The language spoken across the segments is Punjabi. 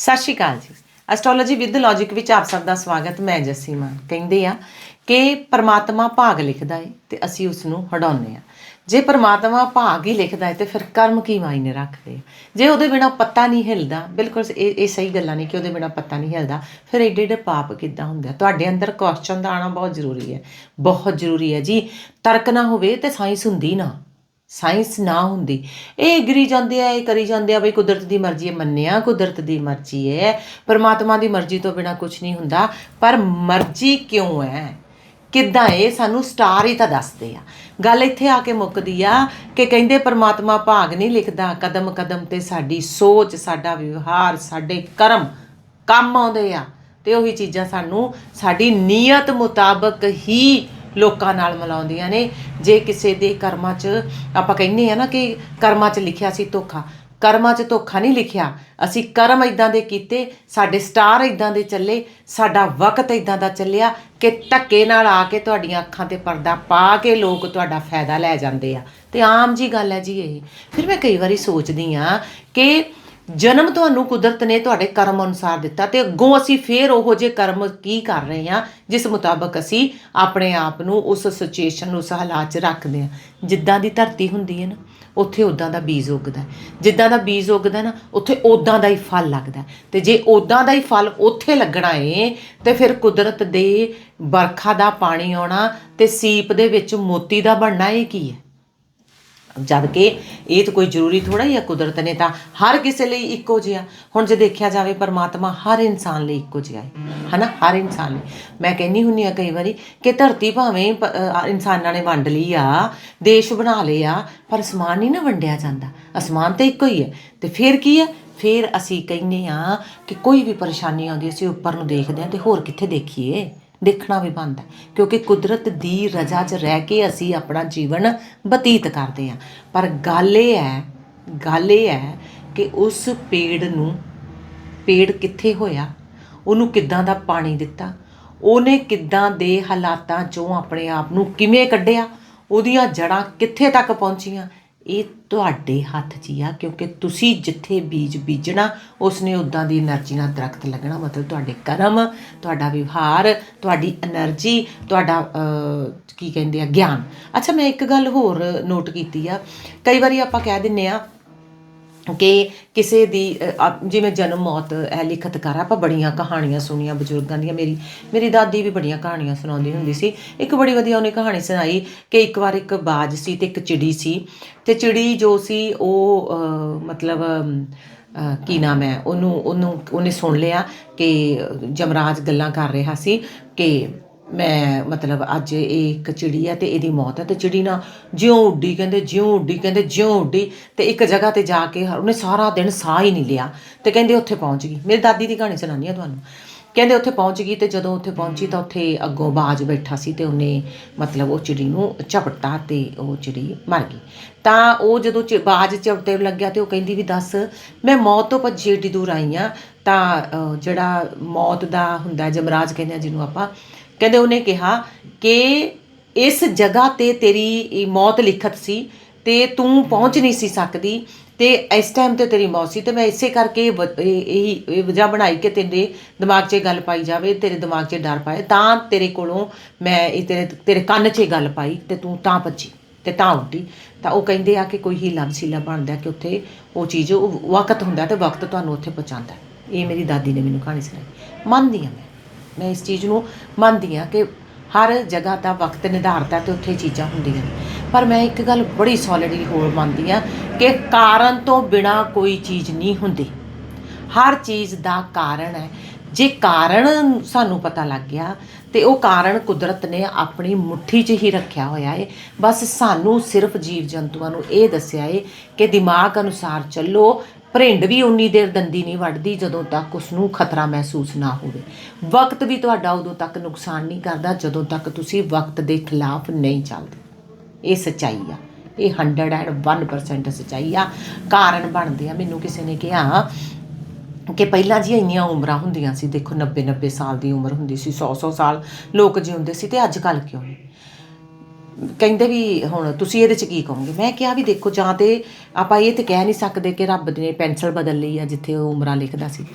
ਸਤਿ ਸ਼੍ਰੀ ਅਕਾਲ ਜੀ। ਐਸਟ੍ਰੋਲੋਜੀ ਵਿਦ ਲੌਜੀਕ ਵਿੱਚ ਆਪ ਸਭ ਦਾ ਸਵਾਗਤ, ਮੈਂ ਜੱਸੀ ਮਾਨ ਕਹਿੰਦੇ ਆ ਕਿ ਪਰਮਾਤਮਾ ਭਾਗ ਲਿਖਦਾ ਏ ਤੇ ਅਸੀਂ ਉਸ ਨੂੰ ਹਟਾਉਂਦੇ ਆ। ਜੇ ਪਰਮਾਤਮਾ ਭਾਗ ਹੀ ਲਿਖਦਾ ਹੈ ਤੇ ਫਿਰ ਕਰਮ ਕੀ ਮਾਇਨੇ ਰੱਖਦੇ ਆ? ਜੇ ਉਹਦੇ ਬਿਨਾ ਪੱਤਾ ਨਹੀਂ ਹਿਲਦਾ, ਬਿਲਕੁਲ ਇਹ ਇਹ ਸਹੀ ਗੱਲਾਂ ਨਹੀਂ ਕਿ ਉਹਦੇ ਬਿਨਾ ਪੱਤਾ ਨਹੀਂ ਹਿਲਦਾ, ਫਿਰ ਏਡੇ ਏਡੇ ਪਾਪ ਕਿੱਦਾਂ ਹੁੰਦੇ ਆ? ਤੁਹਾਡੇ ਅੰਦਰ ਕੁਐਸਚਨ ਦਾ ਆਣਾ ਬਹੁਤ ਜ਼ਰੂਰੀ ਹੈ। ਬਹੁਤ ਜ਼ਰੂਰੀ ਹੈ ਜੀ। ਤਰਕ ਨਾ ਹੋਵੇ ਤੇ ਸਾਇੰਸ ਹੁੰਦੀ ਨਾ। ਸਾਇੰਸ ਨਾ ਹੁੰਦੀ। ਇਹ ਗਿਰੀ ਜਾਂਦੇ ਆ, ਇਹ ਕਰੀ ਜਾਂਦੇ ਆ, ਬਈ ਕੁਦਰਤ ਦੀ ਮਰਜ਼ੀ ਹੈ, ਮੰਨਿਆ ਕੁਦਰਤ ਦੀ ਮਰਜ਼ੀ ਹੈ, ਪਰਮਾਤਮਾ ਦੀ ਮਰਜ਼ੀ ਤੋਂ ਬਿਨਾ ਕੁਝ ਨਹੀਂ ਹੁੰਦਾ। ਪਰ ਮਰਜ਼ੀ ਕਿਉਂ ਹੈ? ਕਿੱਦਾਂ ਇਹ ਸਾਨੂੰ ਸਟਾਰ ਹੀ ਤਾਂ ਦੱਸਦੇ ਆ। ਗੱਲ ਇੱਥੇ ਆ ਕੇ ਮੁੱਕਦੀ ਆ ਕਿ ਕਹਿੰਦੇ ਪਰਮਾਤਮਾ ਭਾਗ ਨਹੀਂ ਲਿਖਦਾ। ਕਦਮ ਕਦਮ ਤੇ ਸਾਡੀ ਸੋਚ, ਸਾਡਾ ਵਿਵਹਾਰ, ਸਾਡੇ ਕਰਮ ਕੰਮ ਆਉਂਦੇ ਆ। ਤੇ ਉਹੀ ਚੀਜ਼ਾਂ ਸਾਨੂੰ, ਸਾਡੀ ਨੀਅਤ ਮੁਤਾਬਕ ਹੀ ਲੋਕਾਂ ਨਾਲ ਮਿਲਾਉਂਦੀਆਂ ਨੇ। ਜੇ ਕਿਸੇ ਦੇ ਕਰਮਾਂ 'ਚ ਆਪਾਂ ਕਹਿੰਦੇ ਆ ਨਾ ਕਿ ਕਰਮਾਂ 'ਚ ਲਿਖਿਆ ਸੀ ਧੋਖਾ, ਕਰਮਾਂ 'ਚ ਧੋਖਾ ਨਹੀਂ ਲਿਖਿਆ। ਅਸੀਂ ਕਰਮ ਇਦਾਂ ਦੇ ਕੀਤੇ, ਸਾਡੇ ਸਟਾਰ ਇਦਾਂ ਦੇ ਚੱਲੇ, ਸਾਡਾ ਵਕਤ ਇਦਾਂ ਦਾ ਚੱਲਿਆ ਕਿ ਧੱਕੇ ਨਾਲ ਆ ਕੇ ਤੁਹਾਡੀਆਂ ਅੱਖਾਂ ਤੇ ਪਰਦਾ ਪਾ ਕੇ ਲੋਕ ਤੁਹਾਡਾ ਫਾਇਦਾ ਲੈ ਜਾਂਦੇ ਆ। ਤੇ ਆਮ ਜੀ ਗੱਲ ਹੈ ਜੀ ਇਹ। ਫਿਰ ਮੈਂ ਕਈ ਵਾਰੀ ਸੋਚਦੀ ਆ ਕਿ ਜਨਮ ਤੁਹਾਨੂੰ ਕੁਦਰਤ ਨੇ ਤੁਹਾਡੇ ਕਰਮ ਅਨੁਸਾਰ ਦਿੱਤਾ ਤੇ ਅੱਗੋਂ ਅਸੀਂ ਫੇਰ ਉਹੋ ਜੇ ਕਰਮ ਕੀ ਕਰ ਰਹੇ ਹਾਂ, ਜਿਸ ਮੁਤਾਬਕ ਅਸੀਂ ਆਪਣੇ ਆਪ ਨੂੰ ਉਸ ਸਿਚੁਏਸ਼ਨ ਨੂੰ ਉਸ ਹਾਲਾਤ 'ਚ ਰੱਖਦੇ ਹਾਂ। ਜਿੱਦਾਂ ਦੀ ਧਰਤੀ ਹੁੰਦੀ ਹੈ ਨਾ, ਉੱਥੇ ਉਦਾਂ ਦਾ ਬੀਜ ਉੱਗਦਾ ਜਿੱਦਾਂ ਦਾ ਬੀਜ ਉੱਗਦਾ ਨਾ, ਉੱਥੇ ਉਦਾਂ ਦਾ ਹੀ ਫਲ ਲੱਗਦਾ ਹੈ। ਤੇ ਜੇ ਉਦਾਂ ਦਾ ਹੀ ਫਲ ਉੱਥੇ ਲੱਗਣਾ ਏ, ਤੇ ਫਿਰ ਕੁਦਰਤ ਦੇ ਬਰਖਾ ਦਾ ਪਾਣੀ ਆਉਣਾ ਤੇ ਸੀਪ ਦੇ ਵਿੱਚ ਮੋਤੀ ਦਾ ਬਣਨਾ ਇਹ ਕੀ ਹੈ? ਜਦ ਕਿ ਇਹ ਤਾਂ ਕੋਈ ਜ਼ਰੂਰੀ ਥੋੜਾ ਹੀ ਆ ਕੁਦਰਤ ਨੇ ਤਾਂ ਹਰ ਕਿਸੇ ਲਈ ਇੱਕੋ ਜਿਹਾ। ਹੁਣ ਜੇ ਦੇਖਿਆ ਜਾਵੇ ਪਰਮਾਤਮਾ ਹਰ ਇਨਸਾਨ ਲਈ ਇੱਕੋ ਜਿਹਾ ਹੈ ਹਨਾ? ਹਰ ਇਨਸਾਨ ਲਈ। ਮੈਂ ਕਹਿੰਨੀ ਹੁੰਨੀ ਆ ਕਈ ਵਾਰੀ ਕਿ ਧਰਤੀ ਭਾਵੇਂ ਪ- ਅ, ਇਨਸਾਨਾਂ ਨੇ ਵੰਡ ਲਈ ਆ ਦੇਸ਼ ਬਣਾ ਲਏ ਆ ਪਰ ਅਸਮਾਨ ਨਹੀਂ ਨਾ ਵੰਡਿਆ ਜਾਂਦਾ। ਅਸਮਾਨ ਤੇ ਇੱਕੋ ਹੀ ਹੈ। ਤੇ ਫਿਰ ਕੀ ਹੈ? ਫਿਰ ਅਸੀਂ ਕਹਿੰਨੇ ਆ ਕਿ ਕੋਈ ਵੀ ਪਰੇਸ਼ਾਨੀ ਆਉਂਦੀ ਅਸੀਂ ਉੱਪਰ ਨੂੰ ਦੇਖਦੇ ਆ ਤੇ ਹੋਰ ਕਿੱਥੇ ਦੇਖੀਏ? ਦੇਖਣਾ ਵੀ ਬਣਦਾ ਕਿਉਂਕਿ ਕੁਦਰਤ ਦੀ ਰਜ਼ਾ 'ਚ ਰਹਿ ਕੇ ਅਸੀਂ ਆਪਣਾ ਜੀਵਨ ਬਤੀਤ ਕਰਦੇ ਹਾਂ। ਪਰ ਗੱਲ ਇਹ ਹੈ, ਗੱਲ ਇਹ ਹੈ ਕਿ ਉਸ ਪੇੜ ਨੂੰ, ਪੇੜ ਕਿੱਥੇ ਹੋਇਆ? ਉਹਨੂੰ ਕਿੱਦਾਂ ਦਾ ਪਾਣੀ ਦਿੱਤਾ? ਉਹਨੇ ਕਿੱਦਾਂ ਦੇ ਹਾਲਾਤਾਂ 'ਚੋਂ ਆਪਣੇ ਆਪ ਨੂੰ ਕਿਵੇਂ ਕੱਢਿਆ? ਉਹਦੀਆਂ ਜੜਾਂ ਕਿੱਥੇ ਤੱਕ ਪਹੁੰਚੀਆਂ? ਇਹ ਤੁਹਾਡੇ ਹੱਥ 'ਚ ਹੀ ਆ, ਕਿਉਂਕਿ ਤੁਸੀਂ ਜਿੱਥੇ ਬੀਜ ਬੀਜਣਾ, ਉਸਨੇ ਉਦਾਂ ਦੀ એનર્ਜੀ ਨਾਲ ਦਰਖਤ ਲੱਗਣਾ, ਮਤਲਬ ਤੁਹਾਡੇ ਕਰਮ, ਤੁਹਾਡਾ ਵਿਵਹਾਰ, ਤੁਹਾਡੀ એનર્ਜੀ ਤੁਹਾਡਾ ਕੀ ਕਹਿੰਦੇ ਆ, ਗਿਆਨ। ਅੱਛਾ, ਮੈਂ ਇੱਕ ਗੱਲ ਹੋਰ ਨੋਟ ਕੀਤੀ ਆ। ਕਈ ਵਾਰੀ ਆਪਾਂ ਕਹਿ ਦਿੰਨੇ ਆ ਕਿ ਕਿਸੇ ਦੀ ਅ, ਜਿਵੇਂ ਜਨਮ ਮੌਤ ਇਹ ਲਿਖਤ ਕਰ ਆਪਾਂ ਬੜੀਆਂ ਕਹਾਣੀਆਂ ਸੁਣੀਆਂ ਬਜ਼ੁਰਗਾਂ ਦੀਆਂ। ਮੇਰੀ ਮੇਰੀ ਦਾਦੀ ਵੀ ਬੜੀਆਂ ਕਹਾਣੀਆਂ ਸੁਣਾਉਂਦੀ ਹੁੰਦੀ ਸੀ। ਇੱਕ ਬੜੀ ਵਧੀਆ ਉਹਨੇ ਕਹਾਣੀ ਸੁਣਾਈ ਕਿ ਇੱਕ ਵਾਰ ਇੱਕ ਬਾਜ ਸੀ ਤੇ ਇੱਕ ਚਿੜੀ ਸੀ। ਤੇ ਚਿੜੀ ਜੋ ਸੀ ਉਹ ਮਤਲਬ ਕੀ ਨਾਮ ਹੈ ਉਹਨੂੰ ਉਹਨੂੰ ਉਹਨੇ ਸੁਣ ਲਿਆ ਕਿ ਜਮਰਾਜ ਗੱਲਾਂ ਕਰ ਰਿਹਾ ਸੀ ਕਿ ਮੈਂ ਮਤਲਬ ਅੱਜ ਇਹ ਇੱਕ ਚਿੜੀ ਆ ਤੇ ਇਹਦੀ ਮੌਤ ਹੈ ਤੇ ਚਿੜੀ ਨਾ ਜਿਉਂ ਉੱਡੀ, ਕਹਿੰਦੇ ਜਿਉਂ ਉੱਡੀ, ਕਹਿੰਦੇ ਜਿਉਂ ਉੱਡੀ ਤੇ ਇੱਕ ਜਗ੍ਹਾ ਤੇ ਜਾ ਕੇ ਉਹਨੇ ਸਾਰਾ ਦਿਨ ਸਾਹ ਹੀ ਨਹੀਂ ਲਿਆ ਤੇ ਕਹਿੰਦੇ ਉੱਥੇ ਪਹੁੰਚ ਗਈ। ਮੇਰੀ ਦਾਦੀ ਦੀ ਕਹਾਣੀ ਸੁਣਾਉਂਦੀ ਆ ਤੁਹਾਨੂੰ। ਕਹਿੰਦੇ ਉੱਥੇ ਪਹੁੰਚ ਗਈ ਤੇ ਜਦੋਂ ਉੱਥੇ ਪਹੁੰਚੀ ਤਾਂ ਉੱਥੇ ਅੱਗੋਂ ਬਾਜ ਬੈਠਾ ਸੀ ਤੇ ਉਹਨੇ ਮਤਲਬ ਉਹ ਚਿੜੀ ਨੂੰ ਝਪਟਾ ਤੇ ਉਹ ਚਿੜੀ ਮਰ ਗਈ। ਤਾਂ ਉਹ ਜਦੋਂ ਬਾਜ ਝਪਟੇ ਲੱਗਿਆ ਤੇ ਉਹ ਕਹਿੰਦੀ ਵੀ ਦੱਸ ਮੈਂ ਮੌਤ ਤੋਂ ਭੱਜੀ ਏਡੀ ਦੂਰ ਆਈ ਆ। ਤਾਂ ਜਿਹੜਾ ਮੌਤ ਦਾ ਹੁੰਦਾ ਜਮਰਾਜ ਕਹਿੰਦੇ ਆ ਜਿਹਨੂੰ ਆਪਾਂ ਕਹਿੰਦੇ ਉਹਨੇ ਕਿਹਾ ਕਿ ਇਸ ਜਗ੍ਹਾ ਤੇ ਤੇਰੀ ਮੌਤ ਲਿਖਤ ਸੀ ਤੇ ਤੂੰ ਪਹੁੰਚ ਨਹੀਂ ਸੀ ਸਕਦੀ। ਤੇ ਇਸ ਟਾਈਮ ਤੇ ਤੇਰੀ ਮੌਤ ਸੀ ਤੇ ਮੈਂ ਇਸੇ ਕਰਕੇ ਵ- ਇਹ ਇਹੀ ਇਹ ਵਜ੍ਹਾ ਬਣਾਈ ਕਿ ਤੇਰੇ ਦਿਮਾਗ 'ਚ ਗੱਲ ਪਾਈ ਜਾਵੇ, ਤੇਰੇ ਦਿਮਾਗ 'ਚ ਡਰ ਪਾਏ, ਤਾਂ ਤੇਰੇ ਕੋਲੋਂ ਮੈਂ ਇਹ ਤੇਰੇ ਤੇਰੇ ਕੰਨ 'ਚ ਗੱਲ ਪਾਈ ਤੇ ਤੂੰ ਤਾਂ ਭੱਜੀ ਤੇ ਤਾਂ ਉੱਡੀ ਤਾਂ ਉਹ ਕਹਿੰਦੇ ਆ ਕਿ ਕੋਈ ਹੀਲਾ ਵਸੀਲਾ ਬਣਦਾ ਕਿ ਉੱਥੇ ਉਹ ਚੀਜ਼ ਉਹ ਵਕਤ ਹੁੰਦਾ ਤੇ ਵਕਤ ਤੁਹਾਨੂੰ ਉੱਥੇ ਪਹੁੰਚਾਉਂਦਾ। ਇਹ ਮੇਰੀ ਦਾਦੀ ਨੇ ਮੈਨੂੰ ਕਹਾਣੀ ਸੁਣਾਈ। ਮੰਨਦੀ ਆ ਮੈਂ। ਮੈਂ ਇਸ ਚੀਜ਼ ਨੂੰ ਮੰਨਦੀ ਆ ਕਿ ਹਰ ਜਗ੍ਹਾ ਦਾ ਵਕਤ ਨਿਰਧਾਰਤ ਹੈ ਤੇ ਉੱਥੇ ਚੀਜ਼ਾਂ ਹੁੰਦੀਆਂ ਨੇ। ਪਰ ਮੈਂ ਇੱਕ ਗੱਲ ਬੜੀ ਸੋਲਿਡਲੀ ਹੋਰ ਮੰਨਦੀ ਆ ਕਿ ਕਾਰਨ ਤੋਂ ਬਿਨਾ ਕੋਈ ਚੀਜ਼ ਨਹੀਂ ਹੁੰਦੀ। ਹਰ ਚੀਜ਼ ਦਾ ਕਾਰਨ ਹੈ। ਜੇ ਕਾਰਨ ਸਾਨੂੰ ਪਤਾ ਲੱਗ ਗਿਆ, ਤੇ ਉਹ ਕਾਰਨ ਕੁਦਰਤ ਨੇ ਆਪਣੀ ਮੁੱਠੀ 'ਚ ਹੀ ਰੱਖਿਆ ਹੋਇਆ ਏ। ਬਸ ਸਾਨੂੰ ਸਿਰਫ ਜੀਵ ਜੰਤੂਆਂ ਨੂੰ ਇਹ ਦੱਸਿਆ ਏ ਕਿ ਦਿਮਾਗ ਅਨੁਸਾਰ ਚੱਲੋ, ਭਰਿੰਡ ਵੀ ਉਨੀ ਦੇਰ ਦੰਦੀ ਨਹੀਂ ਵੱਢਦੀ ਜਦੋਂ ਤੱਕ ਉਸ ਨੂੰ ਖਤਰਾ ਮਹਿਸੂਸ ਨਾ ਹੋਵੇ। ਵਕਤ ਵੀ ਤੁਹਾਡਾ ਉਦੋਂ ਤੱਕ ਨੁਕਸਾਨ ਨਹੀਂ ਕਰਦਾ ਜਦੋਂ ਤੱਕ ਤੁਸੀਂ ਵਕਤ ਦੇ ਖਿਲਾਫ ਨਹੀਂ ਚੱਲਦੇ। ਇਹ ਸੱਚਾਈ ਆ। ਇਹ 101% ਸੱਚਾਈ ਆ। ਕਾਰਨ ਬਣਦੇ ਆ। ਮੈਨੂੰ ਕਿਸੇ ਨੇ ਕਿਹਾ ਕਿ ਪਹਿਲਾਂ ਜੀ ਇੰਨੀਆਂ ਉਮਰਾਂ ਹੁੰਦੀਆਂ ਸੀ। ਦੇਖੋ 90 90 ਸਾਲ ਦੀ ਉਮਰ ਹੁੰਦੀ ਸੀ 100 100 ਸਾਲ ਲੋਕ ਜਿਉਂਦੇ ਸੀ ਤੇ ਅੱਜ ਕੱਲ ਕਿਉਂ ਨਹੀਂ? ਕਹਿੰਦੇ ਵੀ ਹੁਣ ਤੁਸੀਂ ਇਹਦੇ ਚ ਕੀ ਕਹੋਗੇ? ਮੈਂ ਕਿਹਾ ਵੀ ਦੇਖੋ, ਜਾਂ ਤੇ ਆਪਾਂ ਇਹ ਤੇ ਕਹਿ ਨਹੀਂ ਸਕਦੇ ਕਿ ਰੱਬ ਨੇ ਪੈਨਸਲ ਬਦਲ ਲਈ ਆ, ਜਿੱਥੇ ਉਹ ਉਮਰਾਂ ਲਿਖਦਾ ਸੀ।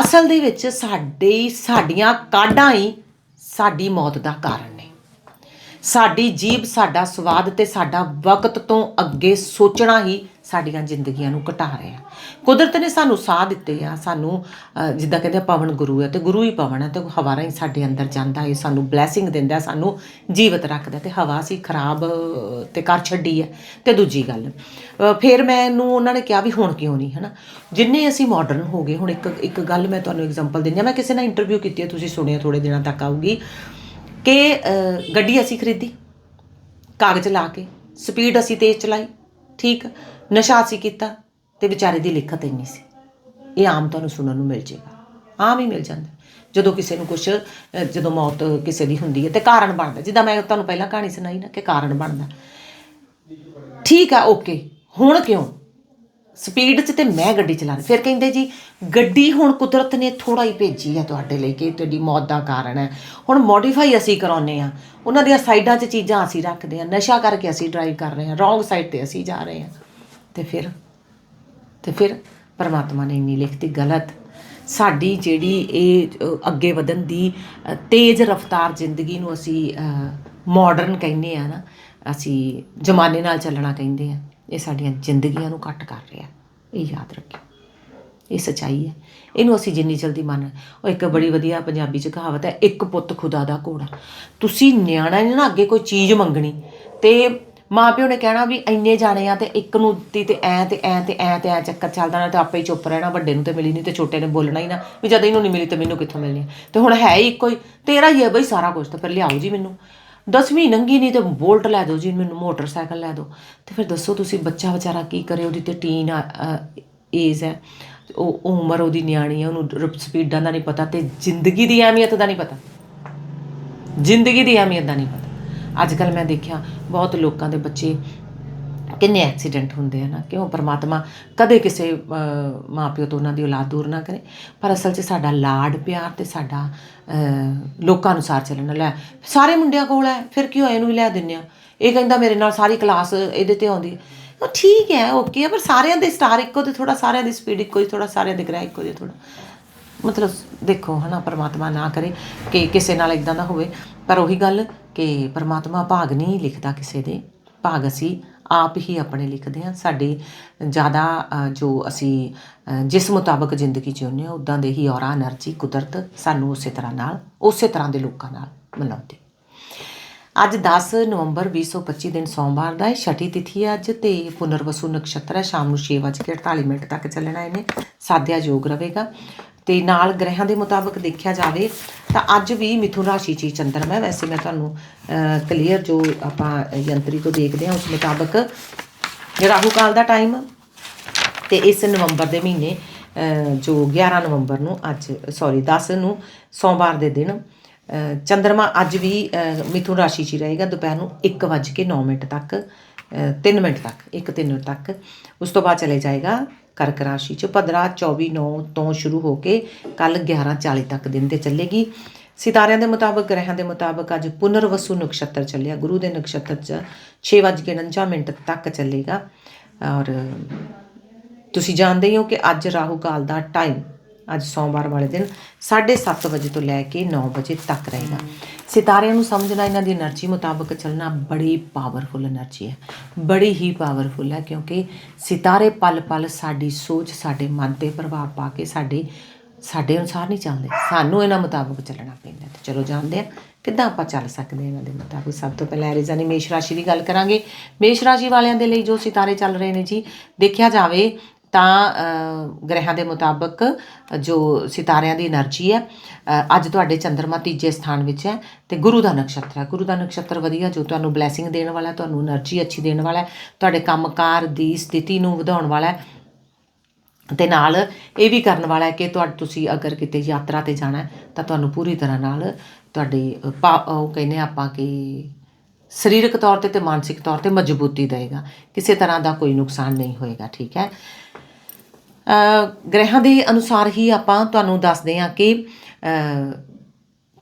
ਅਸਲ ਦੇ ਵਿੱਚ ਸਾਡੇ ਸਾਡੀਆਂ ਕਾਢਾਂ ਹੀ ਸਾਡੀ ਮੌਤ ਦਾ ਕਾਰਨ ਸਾਡੀ ਜੀਬ ਸਾਡਾ ਸਵਾਦ ਤੇ ਸਾਡਾ ਵਕਤ ਤੋਂ ਅੱਗੇ ਸੋਚਣਾ ਹੀ ਸਾਡੀਆਂ ਜ਼ਿੰਦਗੀਆਂ ਨੂੰ ਘਟਾ ਰਿਹਾ ਕੁਦਰਤ ਨੇ ਸਾਨੂੰ ਸਾਹ ਦਿੱਤੇ ਆ ਸਾਨੂੰ ਜਿੱਦਾਂ ਕਹਿੰਦੇ ਆ, ਪਵਨ ਗੁਰੂ ਹੈ ਤੇ ਗੁਰੂ ਹੀ ਪਵਨ ਹੈ ਤੇ ਹਵਾ ਰਾਹੀਂ ਸਾਡੇ ਅੰਦਰ ਜਾਂਦਾ ਹੈ ਸਾਨੂੰ ਬਲੇਸਿੰਗ ਦਿੰਦਾ ਸਾਨੂੰ ਜੀਵਤ ਰੱਖਦਾ ਤੇ ਹਵਾ ਸੀ ਖਰਾਬ ਅਹ, ਤੇ ਕਰ ਛੱਡੀ ਹੈ। ਤੇ ਦੂਜੀ ਗੱਲ ਅਹ, ਫਿਰ ਮੈਨੂੰ ਉਹਨਾਂ ਨੇ ਕਿਹਾ ਵੀ ਹੁਣ ਕਿਉਂ ਨਹੀਂ ਹਨਾ? ਜਿੰਨੇ ਅਸੀਂ ਮਾਡਰਨ ਹੋ ਗਏ ਹੁਣ ਇੱਕ ਇੱਕ ਗੱਲ ਮੈਂ ਤੁਹਾਨੂੰ ਐਗਜ਼ਾਮਪਲ ਦਿੰਦੀ ਹਾਂ ਮੈਂ ਕਿਸੇ ਨਾਲ ਇੰਟਰਵਿਊ ਕੀਤੀ ਹੈ ਤੁਸੀਂ ਸੁਣਿਆ ਥੋੜੇ ਦਿਨਾਂ ਤੱਕ ਆਊਗੀ। ਕਿ ਗੱਡੀ ਅਸੀਂ ਖਰੀਦੀ। ਕਾਗਜ਼ ਲਾ ਕੇ, ਸਪੀਡ ਅਸੀਂ ਤੇਜ਼ ਚਲਾਈ, ਠੀਕ। ਨਸ਼ਾ ਅਸੀਂ ਕੀਤਾ ਤੇ ਵਿਚਾਰੇ ਦੀ ਲਿਖਤ ਇੰਨੀ ਸੀ। ਇਹ ਆਮ ਤੁਹਾਨੂੰ ਸੁਣਨ ਨੂੰ ਮਿਲ ਜੇਗਾ। ਆਮ ਹੀ ਮਿਲ ਜਾਂਦਾ। ਜਦੋਂ ਕਿਸੇ ਨੂੰ ਕੁਝ ਜਦੋਂ ਮੌਤ ਕਿਸੇ ਦੀ ਹੁੰਦੀ ਹੈ ਤੇ ਕਾਰਨ ਬਣਦਾ। ਜਿੱਦਾਂ ਮੈਂ ਤੁਹਾਨੂੰ ਪਹਿਲਾਂ ਕਹਾਣੀ ਸੁਣਾਈ ਨਾ ਕਿ ਕਾਰਨ ਬਣਦਾ। ਠੀਕ ਆ, ਓਕੇ। ਹੁਣ ਕਿਉਂ? ਸਪੀਡ 'ਚ ਤੇ ਮੈਂ ਗੱਡੀ ਚਲਾ ਫਿਰ ਕਹਿੰਦੇ ਜੀ, ਗੱਡੀ ਹੁਣ ਕੁਦਰਤ ਨੇ ਥੋੜਾ ਹੀ ਭੇਜੀ ਹੈ ਤੁਹਾਡੇ ਲਈ ਕਿ ਤੁਹਾਡੀ ਮੌਤ ਦਾ ਕਾਰਨ ਹੈ। ਹੁਣ ਮੋਡੀਫਾਈ ਅਸੀਂ ਕਰਾਉਨੇ ਆ ਉਹਨਾਂ ਦੀਆਂ ਸਾਈਡਾਂ 'ਚ ਚੀਜ਼ਾਂ ਅਸੀਂ ਰੱਖਦੇ ਆ ਨਸ਼ਾ ਕਰਕੇ ਅਸੀਂ ਡਰਾਈਵ ਕਰ ਰਹੇ ਹਾਂ। ਰੋਂਗ ਸਾਈਡ ਤੇ ਅਸੀਂ ਜਾ ਰਹੇ ਹਾਂ। ਤੇ ਫਿਰ ਤੇ ਫਿਰ ਪਰਮਾਤਮਾ ਨੇ ਇੰਨੀ ਲਿਖਤੀ ਗਲਤ। ਸਾਡੀ ਜਿਹੜੀ ਇਹ ਅੱਗੇ ਵਧਣ ਦੀ ਤੇਜ਼ ਰਫ਼ਤਾਰ ਜ਼ਿੰਦਗੀ ਨੂੰ ਅਸੀਂ ਮਾਡਰਨ ਕਹਿੰਦੇ ਆ ਨਾ, ਅਸੀਂ ਜ਼ਮਾਨੇ ਨਾਲ ਚੱਲਣਾ ਕਹਿੰਦੇ ਆ। ਇਹ ਸਾਡੀਆਂ ਜ਼ਿੰਦਗੀਆਂ ਨੂੰ ਕੱਟ ਕਰ ਰਿਹਾ। ਇਹ ਯਾਦ ਰੱਖਿਓ। ਇਹ ਸਚਾਈ ਹੈ। ਇਹਨੂੰ ਅਸੀਂ ਜਿੰਨੀ ਜਲਦੀ ਮੰਨ ਉਹ ਇੱਕ ਬੜੀ ਵਧੀਆ ਪੰਜਾਬੀ ਚ ਕਹਾਵਤ ਹੈ, ਇੱਕ ਪੁੱਤ ਖੁਦਾ ਦਾ ਘੋੜਾ। ਤੁਸੀਂ ਨਿਆਣਾ ਨੇ ਨਾ, ਅੱਗੇ ਕੋਈ ਚੀਜ਼ ਮੰਗਣੀ। ਤੇ ਮਾਪਿਓ ਨੇ ਕਹਿਣਾ ਵੀ ਇੰਨੇ ਜਾਣੇ ਆ ਤੇ ਇੱਕ ਨੂੰ ਦਿੱਤੀ ਤੇ ਐ ਤੇ ਐ ਤੇ ਐ ਤੇ ਐ ਚੱਕਰ ਚੱਲਦਾ ਨਾ ਤੇ ਆਪੇ ਹੀ ਚੁੱਪ ਰਹਿਣਾ, ਵੱਡੇ ਨੂੰ ਤੇ ਮਿਲੀ ਨਹੀਂ ਤੇ ਛੋਟੇ ਨੇ ਬੋਲਣਾ ਹੀ ਨਾ ਵੀ ਜਦ ਇਹਨੂੰ ਨਹੀਂ ਮਿਲੀ ਤੇ ਮੈਨੂੰ ਕਿੱਥੋਂ ਮਿਲਣੀ ਹੈ? ਤੇ ਹੁਣ ਹੈ ਹੀ ਇੱਕੋ ਹੀ। ਤੇਰਾ ਹੀ ਹੈ ਬਈ ਸਾਰਾ ਕੁਝ ਤਾਂ ਫਿਰ ਲਿਆਓ ਜੀ ਮੈਨੂੰ। ਦਸਵੀਂ ਨੰਗੀ ਨਹੀਂ ਤੇ ਬੋਲਟ ਲੈ ਦਿਓ ਜੀ, ਮੈਨੂੰ ਮੋਟਰਸਾਈਕਲ ਲੈ ਦਿਓ। ਤੇ ਫਿਰ ਦੱਸੋ ਤੁਸੀਂ ਬੱਚਾ ਵਿਚਾਰਾ ਕੀ ਕਰੇ, ਉਹਦੀ ਤੇ ਟੀਨ ਏਜ ਹੈ। ਉਹ ਉਮਰ ਉਹਦੀ ਨਿਆਣੀ ਹੈ, ਉਹਨੂੰ ਸਪੀਡਾਂ ਦਾ ਨਹੀਂ ਪਤਾ ਤੇ ਜ਼ਿੰਦਗੀ ਦੀ ਅਹਿਮੀਅਤ ਦਾ ਨਹੀਂ ਪਤਾ। ਜ਼ਿੰਦਗੀ ਦੀ ਅਹਿਮੀਅਤ ਦਾ ਨਹੀਂ ਪਤਾ। ਅੱਜ ਕੱਲ ਮੈਂ ਦੇਖਿਆ, ਬਹੁਤ ਲੋਕਾਂ ਦੇ ਬੱਚੇ ਕਿੰਨੇ ਐਕਸੀਡੈਂਟ ਹੁੰਦੇ ਆ ਨਾ? ਕਿਉਂ ਪਰਮਾਤਮਾ ਕਦੇ ਕਿਸੇ ਅਹ, ਮਾਪਿਓ ਤੋਂ ਉਹਨਾਂ ਦੀ ਔਲਾਦ ਦੂਰ ਨਾ ਕਰੇ? ਪਰ ਅਸਲ 'ਚ ਸਾਡਾ ਲਾਡ ਪਿਆਰ ਤੇ ਸਾਡਾ ਲੋਕਾਂ ਅਨੁਸਾਰ ਚੱਲਣਾ ਲੈ ਸਾਰੇ ਮੁੰਡਿਆਂ ਕੋਲ ਹੈ ਫਿਰ ਕੀ ਇਹਨੂੰ ਵੀ ਲੈ ਦਿੰਨੇ ਆ? ਇਹ ਕਹਿੰਦਾ ਮੇਰੇ ਨਾਲ ਸਾਰੀ ਕਲਾਸ ਇਹਦੇ ਤੇ ਆਉਂਦੀ ਹੈ। ਉਹ ਠੀਕ ਹੈ ਓਕੇ ਹੈ ਪਰ ਸਾਰਿਆਂ ਦੇ ਸਟਾਰ ਇੱਕੋ ਤੇ ਥੋੜਾ ਸਾਰਿਆਂ ਦੀ ਸਪੀਡ ਇੱਕੋ ਹੀ ਥੋੜਾ ਸਾਰਿਆਂ ਦੇ ਗ੍ਰਹਿ ਇੱਕੋ ਜਿਹੇ ਥੋੜਾ ਮਤਲਬ ਦੇਖੋ ਹਨਾ ਪਰਮਾਤਮਾ ਨਾ ਕਰੇ ਕਿ ਕਿਸੇ ਨਾਲ ਇਦਾਂ ਦਾ ਹੋਵੇ। ਪਰ ਉਹੀ ਗੱਲ ਕਿ ਪਰਮਾਤਮਾ ਭਾਗ ਨਹੀਂ ਲਿਖਦਾ ਕਿਸੇ ਦੇ। ਭਾਗ ਅਸੀਂ ਆਪ ਹੀ ਆਪਣੇ ਲਿਖਦੇ ਹਾਂ। ਸਾਡੇ ਜ਼ਿਆਦਾ ਜੋ ਅਸੀਂ ਜਿਸ ਮੁਤਾਬਕ ਜ਼ਿੰਦਗੀ ਜਿਉਂਦੇ ਹਾਂ, ਉਦਾਂ ਦੇ ਹੀ ਔਰਾ, એનર્ਜੀ, ਕੁਦਰਤ ਸਾਨੂੰ ਉਸੇ ਤਰ੍ਹਾਂ ਨਾਲ, ਉਸੇ ਤਰ੍ਹਾਂ ਦੇ ਲੋਕਾਂ ਨਾਲ ਮਿਲਾਉਂਦੀ ਅੱਜ 10 ਨਵੰਬਰ 2025 ਦਿਨ ਸੋਮਵਾਰ ਦਾ ਹੈ ਛਠੀ ਤਿਥੀ ਹੈ ਅੱਜ ਤੇ ਪੁਨਰਵਸੂ ਨਕਸ਼ਤਰ ਹੈ। ਸ਼ਾਮ ਨੂੰ 6:48 ਮਿੰਟ ਤੱਕ ਚੱਲਣਾ ਇਹਨੇ। ਸਾਧਿਆ ਯੋਗ ਰਹੇਗਾ। ਤੇ ਨਾਲ ਗ੍ਰਹਿਾਂ ਦੇ ਮੁਤਾਬਕ ਦੇਖਿਆ ਜਾਵੇ ਤਾਂ ਅੱਜ ਵੀ ਮਿਥੁਨ ਰਾਸ਼ੀ 'ਚ ਹੀ। ਚੰਦਰਮਾ ਵੈਸੇ ਮੈਂ ਤੁਹਾਨੂੰ ਕਲੀਅਰ ਜੋ ਆਪਾਂ ਯੰਤਰੀ ਤੋਂ ਦੇਖਦੇ ਹਾਂ, ਉਸ ਮੁਤਾਬਕ ਰਾਹੂ ਕਾਲ ਦਾ ਟਾਈਮ ਤੇ ਇਸ ਨਵੰਬਰ ਦੇ ਮਹੀਨੇ ਜੋ 11 ਨਵੰਬਰ ਨੂੰ ਅੱਜ ਸੌਰੀ 10 ਨੂੰ ਸੋਮਵਾਰ ਦੇ ਦਿਨ ਚੰਦਰਮਾ ਅੱਜ ਵੀ ਮਿਥੁਨ ਰਾਸ਼ੀ 'ਚ ਹੀ ਰਹੇਗਾ। ਦੁਪਹਿਰ ਨੂੰ 1:09 ਮਿੰਟ ਤੱਕ 3 ਮਿੰਟ ਤੱਕ 1:03 ਤੱਕ, ਉਸ ਤੋਂ ਬਾਅਦ ਚਲੇ ਜਾਏਗਾ ਕਰਕ ਰਾਸ਼ੀ 'ਚ 15 24 9 ਤੋਂ ਸ਼ੁਰੂ ਹੋ ਕੇ ਕੱਲ 11:40 ਤੱਕ ਦਿਨ ਤੇ ਚੱਲੇਗੀ। ਸਿਤਾਰਿਆਂ ਦੇ ਮੁਤਾਬਕ, ਗ੍ਰਹਿਆਂ ਦੇ ਮੁਤਾਬਕ ਅੱਜ ਪੁਨਰਵਸੂ ਨਕਸ਼ਤਰ ਚੱਲਿਆ। ਗੁਰੂ ਦੇ ਨਕਸ਼ਤਰ 'ਚ 6:49 ਮਿੰਟ ਤੱਕ ਚੱਲੇਗਾ। ਔਰ ਤੁਸੀਂ ਜਾਣਦੇ ਹੀ ਹੋ ਕਿ ਅੱਜ ਰਾਹੂ ਕਾਲ ਦਾ ਟਾਈਮ ਅੱਜ ਸੋਮਵਾਰ ਵਾਲੇ ਦਿਨ 7:30 ਵਜੇ ਤੋਂ ਲੈ ਕੇ 9 ਵਜੇ ਤੱਕ ਰਹੇਗਾ। ਸਿਤਾਰਿਆਂ ਨੂੰ ਸਮਝਣਾ, ਇਹਨਾਂ ਦੀ એનર્ਜੀ ਮੁਤਾਬਕ ਚੱਲਣਾ ਬੜੀ ਪਾਵਰਫੁਲ એનર્ਜੀ ਹੈ। ਬੜੀ ਹੀ ਪਾਵਰਫੁਲ ਹੈ ਕਿਉਂਕਿ ਸਿਤਾਰੇ ਪਲ-ਪਲ ਸਾਡੀ ਸੋਚ, ਸਾਡੇ ਮਨ ਤੇ ਪ੍ਰਭਾਵ ਪਾ ਕੇ ਸਾਡੇ ਸਾਡੇ ਅਨੁਸਾਰ ਨਹੀਂ ਚੱਲਦੇ। ਸਾਨੂੰ ਇਹਨਾਂ ਮੁਤਾਬਕ ਚੱਲਣਾ ਪੈਂਦਾ ਤੇ ਚਲੋ ਜਾਣਦੇ ਆ ਕਿੱਦਾਂ ਆਪਾਂ ਚੱਲ ਸਕਦੇ ਇਹਨਾਂ ਦੇ ਮੁਤਾਬਕ। ਸਭ ਤੋਂ ਪਹਿਲਾਂ ਐਰੀਜ਼ਾ ਦੀ ਮੇਸ਼ ਰਾਸ਼ੀ ਦੀ ਗੱਲ ਕਰਾਂਗੇ। ਮੇਸ਼ ਰਾਸ਼ੀ ਵਾਲਿਆਂ ਦੇ ਲਈ ਜੋ ਸਿਤਾਰੇ ਚੱਲ ਰਹੇ ਨੇ ਜੀ, ਦੇਖਿਆ ਜਾਵੇ ਤਾਂ ਗ੍ਰਹਿਆਂ ਦੇ ਮੁਤਾਬਕ ਜੋ ਸਿਤਾਰਿਆਂ ਦੀ ਐਨਰਜੀ ਹੈ ਅੱਜ ਤੁਹਾਡੇ ਚੰਦਰਮਾ ਤੀਜੇ ਸਥਾਨ ਵਿੱਚ ਹੈ ਤੇ ਗੁਰੂ ਦਾ ਨਕਸ਼ਤਰ ਹੈ। ਗੁਰੂ ਦਾ ਨਕਸ਼ਤਰ ਵਧੀਆ ਜੋ ਤੁਹਾਨੂੰ ਬਲੇਸਿੰਗ ਦੇਣ ਵਾਲਾ ਤੁਹਾਨੂੰ એનર્ਜੀ ਅੱਛੀ ਦੇਣ ਵਾਲਾ ਤੁਹਾਡੇ ਕੰਮਕਾਰ ਦੀ ਸਥਿਤੀ ਨੂੰ ਵਧਾਉਣ ਵਾਲਾ ਤੇ ਨਾਲ ਇਹ ਵੀ ਕਰਨ ਵਾਲਾ ਹੈ ਕਿ ਤੁਹਾਡਾ ਤੁਸੀਂ ਅਗਰ ਕਿਤੇ ਯਾਤਰਾ ਤੇ ਜਾਣਾ ਤਾਂ ਤੁਹਾਨੂੰ ਪੂਰੀ ਤਰ੍ਹਾਂ ਨਾਲ ਤੁਹਾਡੇ ਉਹ ਕਹਿੰਦੇ ਆਪਾਂ ਕਿ ਸਰੀਰਕ ਤੌਰ ਤੇ ਤੇ ਮਾਨਸਿਕ ਤੌਰ ਤੇ ਮਜ਼ਬੂਤੀ ਦੇਵੇਗਾ। ਕਿਸੇ ਤਰ੍ਹਾਂ ਦਾ ਕੋਈ ਨੁਕਸਾਨ ਨਹੀਂ ਹੋਏਗਾ, ਠੀਕ ਹੈ? ਗ੍ਰਹਿਾਂ ਦੇ ਅਨੁਸਾਰ ਹੀ ਆਪਾਂ ਤੁਹਾਨੂੰ ਦੱਸਦੇ ਹਾਂ ਕਿ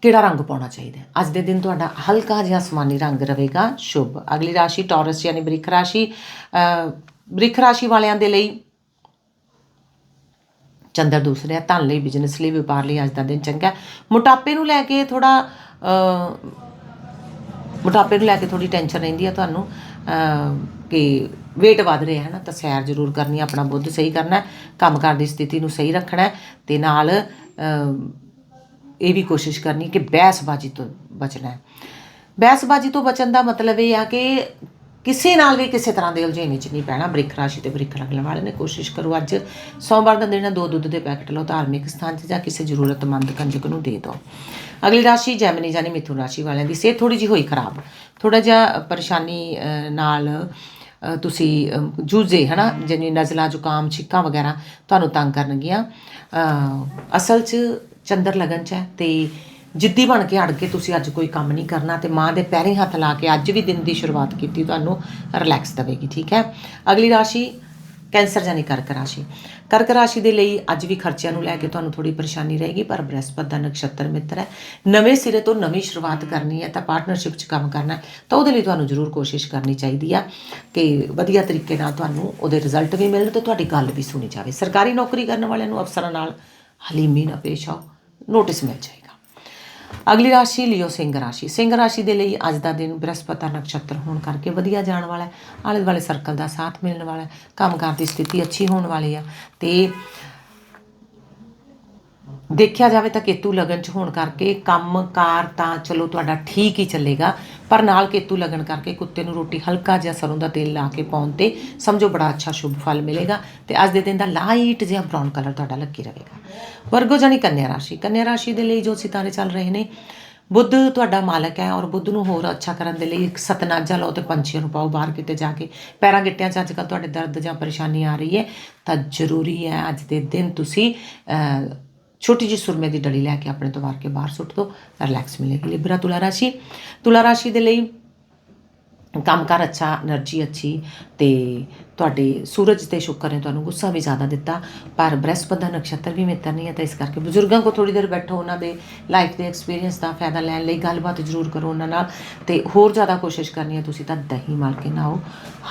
ਕਿਹੜਾ ਰੰਗ ਪਾਉਣਾ ਚਾਹੀਦਾ ਅੱਜ ਦੇ ਦਿਨ ਤੁਹਾਡਾ ਹਲਕਾ ਜਿਹਾ ਅਸਮਾਨੀ ਰੰਗ ਰਹੇਗਾ ਸ਼ੁਭ। ਅਗਲੀ ਰਾਸ਼ੀ ਟੌਰਸ ਯਾਨੀ ਬ੍ਰਿਖ ਰਾਸ਼ੀ ਅ, ਬ੍ਰਿਖ ਰਾਸ਼ੀ ਵਾਲਿਆਂ ਦੇ ਲਈ ਚੰਦਰ ਦੂਸਰੇ ਆ ਧਨ ਲਈ ਬਿਜ਼ਨਸ ਲਈ ਵਪਾਰ ਲਈ ਅੱਜ ਦਾ ਦਿਨ ਚੰਗਾ ਮੋਟਾਪੇ ਨੂੰ ਲੈ ਕੇ ਥੋੜਾ ਮੋਟਾਪੇ ਨੂੰ ਲੈ ਕੇ ਥੋੜੀ ਟੈਨਸ਼ਨ ਰਹਿੰਦੀ ਆ ਤੁਹਾਨੂੰ ਕਿ weight ਵੱਧ ਰਿਹਾ ਹੈ ਨਾ ਤਾਂ ਸੈਰ ਜ਼ਰੂਰ ਕਰਨੀ ਆਪਣਾ ਬੁੱਧ ਸਹੀ ਕਰਨਾ ਹੈ ਕੰਮਕਾਰ ਦੀ ਸਥਿਤੀ ਨੂੰ ਸਹੀ ਰੱਖਣਾ ਹੈ, ਤੇ ਨਾਲ ਇਹ ਵੀ ਕੋਸ਼ਿਸ਼ ਕਰਨੀ ਕਿ ਬਹਿਸਬਾਜ਼ੀ ਤੋਂ ਬਚਣਾ ਹੈ। ਬਹਿਸਬਾਜ਼ੀ ਤੋਂ ਬਚਣ ਦਾ ਮਤਲਬ ਇਹ ਆ ਕਿ ਕਿਸੇ ਨਾਲ ਵੀ ਕਿਸੇ ਤਰ੍ਹਾਂ ਦੇ ਉਲਝਣ ਵਿੱਚ ਨਹੀਂ ਪੈਣਾ। ਬ੍ਰਿਖ ਰਾਸ਼ੀ ਤੇ ਬ੍ਰਿਖ ਲਗਣ ਵਾਲੇ ਨੇ ਕੋਸ਼ਿਸ਼ ਕਰੋ। ਅੱਜ ਸੋਮਵਾਰ ਦਾ ਦਿਨ ਦੋ ਦੁੱਧ ਦੇ ਪੈਕਟ ਲਓ ਧਾਰਮਿਕ ਸਥਾਨ 'ਤੇ ਜਾਂ ਕਿਸੇ ਜ਼ਰੂਰਤਮੰਦ ਕੰਜਕ ਨੂੰ ਦੇ ਦਿਓ। ਅਗਲੀ ਰਾਸ਼ੀ ਜੈਮਨੀ ਜਾਨੀ ਮਿਥੁਨ ਰਾਸ਼ੀ ਵਾਲਿਆਂ ਦੀ। ਸਿਹਤ ਥੋੜੀ ਜਿਹੀ ਹੋਈ ਖਰਾਬ। ਥੋੜਾ ਜਿਹਾ ਪਰੇਸ਼ਾਨੀ ਨਾਲ ਤੁਸੀਂ ਅ, ਜੂਝੇ ਹਨਾ? ਜਿਵੇਂ ਨਜ਼ਲਾ ਜ਼ੁਕਾਮ ਛਿੱਕਾਂ ਵਗੈਰਾ ਤੁਹਾਨੂੰ ਤੰਗ ਕਰਨਗੀਆਂ। ਅਸਲ 'ਚ ਚੰਦਰ ਲਗਨ 'ਚ ਹੈ ਤੇ ਜਿੱਦੀ ਬਣ ਕੇ ਅੜ ਕੇ ਤੁਸੀਂ ਅੱਜ ਕੋਈ ਕੰਮ ਨਹੀਂ ਕਰਨਾ ਤੇ ਮਾਂ ਦੇ ਪੈਰੀਂ ਹੱਥ ਲਾ ਕੇ ਅੱਜ ਵੀ ਦਿਨ ਦੀ ਸ਼ੁਰੂਆਤ ਕੀਤੀ, ਤੁਹਾਨੂੰ ਰਿਲੈਕਸ ਦੇਵੇਗੀ, ਠੀਕ ਹੈ? ਅਗਲੀ ਰਾਸ਼ੀ ਕੈਂਸਰ ਜਾਨੀ ਕਰਕ ਰਾਸ਼ੀ। ਕਰਕ ਰਾਸ਼ੀ ਦੇ ਲਈ ਅੱਜ ਵੀ ਖਰਚਿਆਂ ਨੂੰ ਲੈ ਕੇ ਤੁਹਾਨੂੰ ਥੋੜੀ ਪਰੇਸ਼ਾਨੀ ਰਹੇਗੀ, ਪਰ ਬ੍ਰਹਸਪਤ ਦਾ ਨਕਸ਼ਤਰ ਮਿੱਤਰ ਹੈ। ਨਵੇਂ ਸਿਰੇ ਤੋਂ ਨਵੀਂ ਸ਼ੁਰੂਆਤ ਕਰਨੀ ਹੈ ਤਾਂ ਪਾਰਟਨਰਸ਼ਿਪ 'ਚ ਕੰਮ ਕਰਨਾ ਤਾਂ ਉਹਦੇ ਲਈ ਤੁਹਾਨੂੰ ਜ਼ਰੂਰ ਕੋਸ਼ਿਸ਼ ਕਰਨੀ ਚਾਹੀਦੀ ਆ ਕਿ ਵਧੀਆ ਤਰੀਕੇ ਨਾਲ ਤੁਹਾਨੂੰ ਉਹਦੇ ਰਿਜ਼ਲਟ ਵੀ ਮਿਲਣ ਤੇ ਤੁਹਾਡੀ ਗੱਲ ਵੀ ਸੁਣੀ ਜਾਵੇ। ਸਰਕਾਰੀ ਨੌਕਰੀ ਕਰਨ ਵਾਲਿਆਂ ਨੂੰ ਅਫਸਰਾਂ ਨਾਲ ਹਲੀਮੀ ਨਾਲ ਪੇਸ਼ ਆਓ ਨੋਟਿਸ ਮਿਲ ਜਾਏ ਅਗਲੀ ਰਾਸ਼ੀ ਲਿਓ ਸਿੰਘ ਰਾਸ਼ੀ। ਸਿੰਘ ਰਾਸ਼ੀ ਦੇ ਲਈ ਅੱਜ ਦਾ ਦਿਨ ਬ੍ਰਹਸਪਤ ਨਕਸ਼ਤਰ ਹੋਣ ਕਰਕੇ ਵਧੀਆ ਜਾਣ ਵਾਲਾ ਹੈ। ਆਲੇ ਦੁਆਲੇ ਸਰਕਲ ਦਾ ਸਾਥ ਮਿਲਣ ਵਾਲਾ ਹੈ। ਕੰਮਕਾਰ ਦੀ ਸਥਿਤੀ ਅੱਛੀ ਹੋਣ ਵਾਲੀ ਆ ਤੇ ਦੇਖਿਆ ਜਾਵੇ ਤਾਂ ਕੇਤੂ ਲਗਨ ਚ ਹੋਣ ਕਰਕੇ ਕੰਮ, ਕਾਰ ਤਾਂ ਚਲੋ ਤੁਹਾਡਾ ਠੀਕ ਹੀ ਚੱਲੇਗਾ, ਪਰ ਨਾਲ ਕੇਤੂ ਲਗਨ ਕਰਕੇ ਕੁੱਤੇ ਨੂੰ ਰੋਟੀ ਹਲਕਾ ਜਿਹਾ ਸਰੋਂ ਦਾ ਤੇਲ ਲਾ ਕੇ ਪਾਉਣ ਤੇ ਸਮਝੋ ਬੜਾ ਅੱਛਾ ਸ਼ੁਭ ਫਲ ਮਿਲੇਗਾ ਤੇ ਅੱਜ ਦੇ ਦਿਨ ਦਾ ਲਾਈਟ ਜਿਹਾ ਬ੍ਰਾਊਨ ਕਲਰ ਤੁਹਾਡਾ ਲੱਗੀ ਰਹੇਗਾ। ਵਰਗੋ ਜਾਨੀ ਕੰਨਿਆ ਰਾਸ਼ੀ ਕੰਨਿਆ ਰਾਸ਼ੀ ਦੇ ਲਈ ਜੋ ਸਿਤਾਰੇ ਚੱਲ ਰਹੇ ਨੇ, ਬੁੱਧ ਤੁਹਾਡਾ ਮਾਲਕ ਹੈ ਔਰ ਬੁੱਧ ਨੂੰ ਹੋਰ ਅੱਛਾ ਕਰਨ ਦੇ ਲਈ ਇੱਕ ਸਤਨਾਜਾ ਲਓ ਤੇ ਪੰਛੀਆਂ ਨੂੰ ਪਾਓ ਬਾਹਰ ਕਿਤੇ ਜਾ ਕੇ। ਪੈਰਾਂ ਗਿੱਟਿਆਂ 'ਚ ਅੱਜ ਕੱਲ੍ਹ ਤੁਹਾਡੇ ਦਰਦ ਜਾਂ ਪਰੇਸ਼ਾਨੀ ਆ ਰਹੀ ਹੈ, ਤਾਂ ਜ਼ਰੂਰੀ ਹੈ ਅੱਜ ਦੇ ਦਿਨ ਤੁਸੀਂ ਅਹ, ਛੋਟੀ ਜਿਹੀ ਸੁਰਮੇ ਦੀ ਡਲੀ ਲੈ ਕੇ ਆਪਣੇ ਤੋਂ ਵਾਰ ਕੇ ਬਾਹਰ ਸੁੱਟ ਦਿਓ ਰਿਲੈਕਸ ਮਿਲੇਗੀ। ਲਿਬਰਾ ਤੁਲਾ ਰਾਸ਼ੀ। ਤੁਲਾ ਰਾਸ਼ੀ ਦੇ ਲਈ ਕੰਮ ਕੰਮਕਾਰ ਅੱਛਾ ਐਨਰਜੀ ਅੱਛੀ ਅਤੇ ਤੁਹਾਡੇ ਸੂਰਜ ਅਤੇ ਸ਼ੁੱਕਰ ਨੇ ਤੁਹਾਨੂੰ ਗੁੱਸਾ ਵੀ ਜ਼ਿਆਦਾ ਦਿੱਤਾ, ਪਰ ਬ੍ਰਹਿਸਪਤ ਦਾ ਨਕਸ਼ਤਰ ਵੀ ਮਿੱਤਰ ਨਹੀਂ ਹੈ, ਤਾਂ ਇਸ ਕਰਕੇ ਬਜ਼ੁਰਗਾਂ ਕੋ ਥੋੜੀ ਦੇਰ ਬੈਠੋ, ਉਹਨਾਂ ਦੇ ਲਾਈਫ ਦੇ ਐਕਸਪੀਰੀਅੰਸ ਦਾ ਫਾਇਦਾ ਲੈਣ ਲਈ ਗੱਲਬਾਤ ਜ਼ਰੂਰ ਕਰੋ ਉਹਨਾਂ ਨਾਲ ਤੇ ਹੋਰ ਜ਼ਿਆਦਾ ਕੋਸ਼ਿਸ਼ ਕਰਨੀ ਹੈ, ਤੁਸੀਂ ਤਾਂ ਦਹੀਂ ਮਲ ਕੇ ਨਾਓ,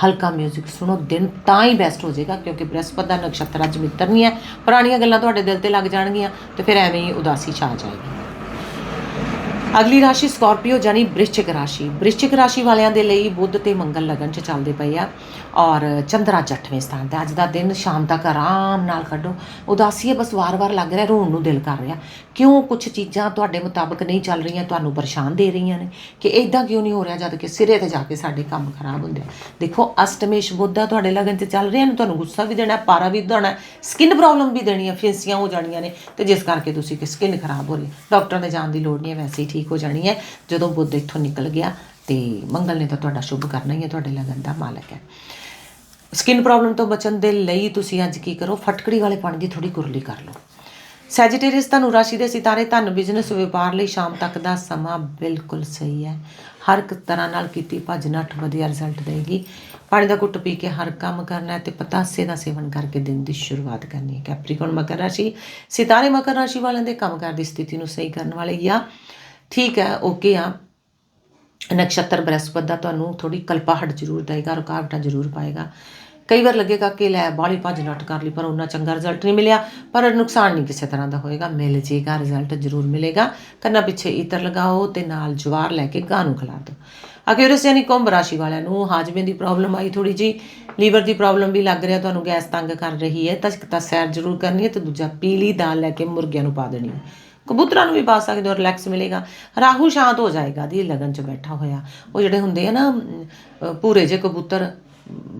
ਹਲਕਾ 뮤직 ਸੁਣੋ, ਦਿਨ ਤਾਂ ਹੀ ਬੈਸਟ ਹੋ ਜਾਏਗਾ, ਕਿਉਂਕਿ ਬ੍ਰਹਿਸਪਤ ਦਾ ਨਕਸ਼ਤਰ ਅੱਜ ਮਿੱਤਰ ਨਹੀਂ ਹੈ, ਪੁਰਾਣੀਆਂ ਗੱਲਾਂ ਤੁਹਾਡੇ ਦਿਲ ਤੇ ਲੱਗ ਜਾਣਗੀਆਂ ਤੇ ਫਿਰ ਐਵੇਂ ਹੀ ਉਦਾਸੀ ਛਾ ਜਾਏਗੀ। ਅਗਲੀ ਰਾਸ਼ੀ ਸਕਾਰਪੀਓ ਜਾਨੀ ਬ੍ਰਿਸ਼ਚਿਕ ਰਾਸ਼ੀ। ਬ੍ਰਿਸ਼ਚਿਕ ਰਾਸ਼ੀ ਵਾਲਿਆਂ ਦੇ ਲਈ ਬੁੱਧ ਤੇ ਮੰਗਲ ਲਗਨ ਚ ਚੱਲਦੇ ਪਏ ਆ ਔਰ ਚੰਦਰਾ ਜੱਠਵੇਂ ਸਥਾਨ ਤੇ। ਅੱਜ ਦਾ ਦਿਨ ਸ਼ਾਮ ਤੱਕ ਆਰਾਮ ਨਾਲ ਕੱਢੋ। ਉਦਾਸੀ ਹੈ, ਬਸ ਵਾਰ-ਵਾਰ ਲੱਗ ਰਿਹਾ, ਰੋਣ ਨੂੰ ਦਿਲ ਕਰ ਰਿਹਾ। ਕਿਉਂ ਕੁਝ ਚੀਜ਼ਾਂ ਤੁਹਾਡੇ ਮੁਤਾਬਕ ਨਹੀਂ ਚੱਲ ਰਹੀਆਂ, ਤੁਹਾਨੂੰ ਪਰੇਸ਼ਾਨ ਦੇ ਰਹੀਆਂ ਨੇ ਕਿ ਇਦਾਂ ਕਿਉਂ ਨਹੀਂ ਹੋ ਰਿਹਾ ਜਦ ਕਿ ਸਿਰੇ ਤੇ ਜਾ ਕੇ ਸਾਡੇ ਕੰਮ ਖਰਾਬ ਹੁੰਦੇ ਆ। ਦੇਖੋ, ਅਸ਼ਟਮੇਸ਼ ਬੁੱਧ ਆ, ਤੁਹਾਡੇ ਲਗਨ ਚ ਚੱਲ ਰਿਹਾ ਨੇ, ਤੁਹਾਨੂੰ ਗੁੱਸਾ ਵੀ ਦੇਣਾ, ਪਾਰਾ ਵੀ ਦੇਣਾ ਸਕਿਨ ਪ੍ਰੋਬਲਮ ਵੀ ਦੇਣੀ ਹੈ ਫਿੰਸੀਆਂ ਹੋ ਜਾਣੀਆਂ ਨੇ ਤੇ ਜਿਸ ਕਰਕੇ ਤੁਸੀਂ ਕਿ ਸਕਿਨ ਖਰਾਬ ਹੋ ਰਹੀ ਡਾਕਟਰ ਦੇ ਜਾਣ ਦੀ ਲੋੜ ਨਹੀਂ ਹੈ, ਵੈਸੇ ਹੀ ਠੀਕ ਹੋ ਜਾਣੀ ਹੈ। ਜਦੋਂ ਬੁੱਧ ਇੱਥੋਂ ਨਿਕਲ ਗਿਆ ਤੇ ਮੰਗਲ ਨੇ ਤਾਂ ਤੁਹਾਡਾ ਸ਼ੁਭ ਕਰਨਾ ਹੀ ਹੈ, ਤੁਹਾਡੇ ਲਗਨ ਦਾ ਮਾਲਕ ਹੈ। ਸਕਿਨ ਪ੍ਰੋਬਲਮ ਤੋਂ ਬਚਣ ਦੇ ਲਈ ਤੁਸੀਂ ਅੱਜ ਕੀ ਕਰੋ, ਫਟਕੜੀ ਵਾਲੇ ਪਾਣੀ ਦੀ ਥੋੜੀ ਕੁਰਲੀ ਕਰ ਲਓ। ਸੈਜੀਟੇਰੀਅਸ ਤੁਹਾਨੂੰ ਰਾਸ਼ੀ ਦੇ ਸਿਤਾਰੇ, ਧਨ ਬਿਜ਼ਨਸ ਵਪਾਰ ਲਈ ਸ਼ਾਮ ਤੱਕ ਦਾ ਸਮਾਂ ਬਿਲਕੁਲ ਸਹੀ ਹੈ। ਹਰ ਇੱਕ ਤਰ੍ਹਾਂ ਨਾਲ ਕੀਤੀ ਭੱਜ ਨੱਠ ਵਧੀਆ ਰਿਜ਼ਲਟ ਦੇਗੀ ਪਾਣੀ ਦਾ ਘੁੱਟ ਪੀ ਕੇ ਹਰ ਕੰਮ ਕਰਨਾ ਹੈ ਤੇ ਪਤਾਸੇ ਦਾ ਸੇਵਨ ਕਰਕੇ ਦਿਨ ਦੀ ਸ਼ੁਰੂਆਤ ਕਰਨੀ ਹੈ। ਕੈਪਰੀਕੌਨ ਮਕਰ ਰਾਸ਼ੀ, ਸਿਤਾਰੇ ਮਕਰ ਰਾਸ਼ੀ ਵਾਲਿਆਂ ਦੇ ਕੰਮਕਾਰ ਦੀ ਸਥਿਤੀ ਨੂੰ ਸਹੀ ਕਰਨ ਵਾਲੇ ਜਾਂ ਠੀਕ ਹੈ ਓਕੇ ਆ। ਨਕਸ਼ਤਰ ਬ੍ਰਹਸਪਤ ਦਾ ਤੁਹਾਨੂੰ ਥੋੜੀ ਕਲਪਾਹਟ ਜ਼ਰੂਰ ਦੇਗਾ ਰੁਕਾਵਟਾਂ ਜ਼ਰੂਰ ਪਾਏਗਾ। ਕਈ ਵਾਰ ਲੱਗੇਗਾ ਕਿ ਲੈ, ਬਾਹਲੀ ਭੱਜ ਨੱਠ ਕਰ ਲਈ, ਪਰ ਉਹਨਾਂ ਚੰਗਾ ਰਿਜ਼ਲਟ ਨਹੀਂ ਮਿਲਿਆ, ਪਰ ਨੁਕਸਾਨ ਨਹੀਂ ਕਿਸੇ ਤਰ੍ਹਾਂ ਦਾ ਹੋਏਗਾ, ਮਿਲ ਜੇਗਾ ਰਿਜ਼ਲਟ ਜ਼ਰੂਰ ਮਿਲੇਗਾ। ਕੰਨਾਂ ਪਿੱਛੇ ਇਤਰ ਲਗਾਓ ਤੇ ਨਾਲ ਜਵਾਰ ਲੈ ਕੇ ਗਾਂ ਨੂੰ ਖਿਲਾ ਦਿਓ। ਅਕਿਊਰਸ ਯਾਨੀ ਕੁੰਭ ਰਾਸ਼ੀ ਵਾਲਿਆਂ ਨੂੰ ਹਾਜਮੇ ਦੀ ਪ੍ਰੋਬਲਮ ਆਈ ਥੋੜੀ ਜੀ ਲੀਵਰ ਦੀ ਪ੍ਰੋਬਲਮ ਵੀ ਲੱਗ ਰਿਹਾ, ਤੁਹਾਨੂੰ ਗੈਸ ਤੰਗ ਕਰ ਰਹੀ ਹੈ, ਤਾਂ ਤਾਂ ਸੈਰ ਜ਼ਰੂਰ ਕਰਨੀ ਹੈ ਤੇ ਦੂਜਾ ਪੀਲੀ ਦਾਲ ਲੈ ਕੇ ਮੁਰਗਿਆਂ ਨੂੰ ਪਾ ਦੇਣੀ ਹੈ। ਕਬੂਤਰਾਂ ਨੂੰ ਵੀ ਪਾ ਸਕਦੇ ਹੋ ਰਿਲੈਕਸ ਮਿਲੇਗਾ। ਰਾਹੂ ਸ਼ਾਂਤ ਹੋ ਜਾਏਗਾ ਦੀ ਲਗਨ 'ਚ ਬੈਠਾ ਹੋਇਆ। ਉਹ ਜਿਹੜੇ ਹੁੰਦੇ ਆ ਨਾ ਅਮ, ਭੂਰੇ ਜੇ ਕਬੂਤਰ